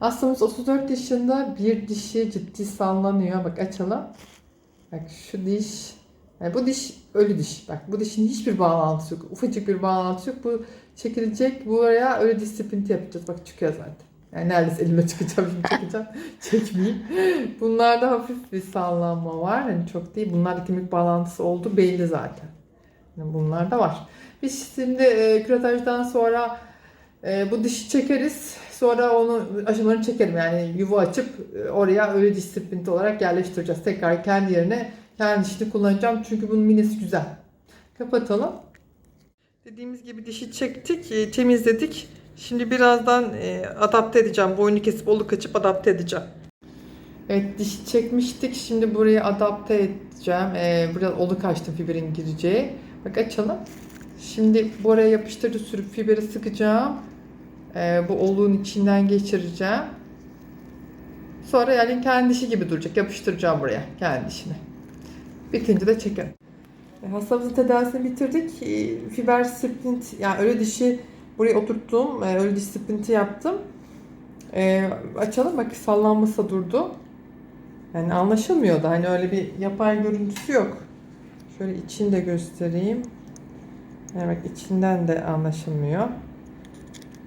Hastamız 34 yaşında bir dişi ciddi sallanıyor. Bak açalım. Bak şu diş. Yani bu diş ölü diş. Bak bu dişin hiçbir bağlantısı yok. Ufacık bir bağlantısı yok. Bu çekilecek. Buraya öyle disiplinti yapacağız. Bak çıkıyor zaten. Yani neredeyse elime çıkacağım şimdi çekeceğim. Çekmeyeyim. Bunlarda hafif bir sallanma var. Hani çok değil. Bunlarda kemik bağlantısı oldu belli zaten. Yani bunlar da var. Biz şimdi e, küratajdan sonra e, bu dişi çekeriz. Sonra onu aşamalarını çekerim. Yani yuva açıp e, oraya öyle disiplinti olarak yerleştireceğiz. Tekrar kendi yerine kendi dişini kullanacağım. Çünkü bunun minesi güzel. Kapatalım. Dediğimiz gibi dişi çektik, e, temizledik. Şimdi birazdan e, adapte edeceğim. Boynu kesip oluk açıp adapte edeceğim. Evet dişi çekmiştik. Şimdi buraya adapte edeceğim. Ee, burada oluk açtım fiberin gireceği. Bak açalım. Şimdi buraya yapıştırıcı sürüp fiberi sıkacağım. Ee, bu oluğun içinden geçireceğim. Sonra yani kendi dişi gibi duracak. Yapıştıracağım buraya kendi dişini. Bitince de çekerim. E, Hastamızın tedavisini bitirdik. E, Fiber splint yani ölü dişi buraya oturttum. E, Ölü diş splinti yaptım. E, açalım bak sallanmasa durdu. Yani anlaşılmıyor da hani öyle bir yapay görüntüsü yok. Şöyle içini de göstereyim. Yani bak içinden de anlaşılmıyor.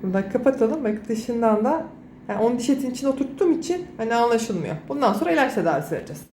Burada kapatalım. Bak dışından da yani onu diş etin içine oturttuğum için hani anlaşılmıyor. Bundan sonra ilaç tedavisi vereceğiz.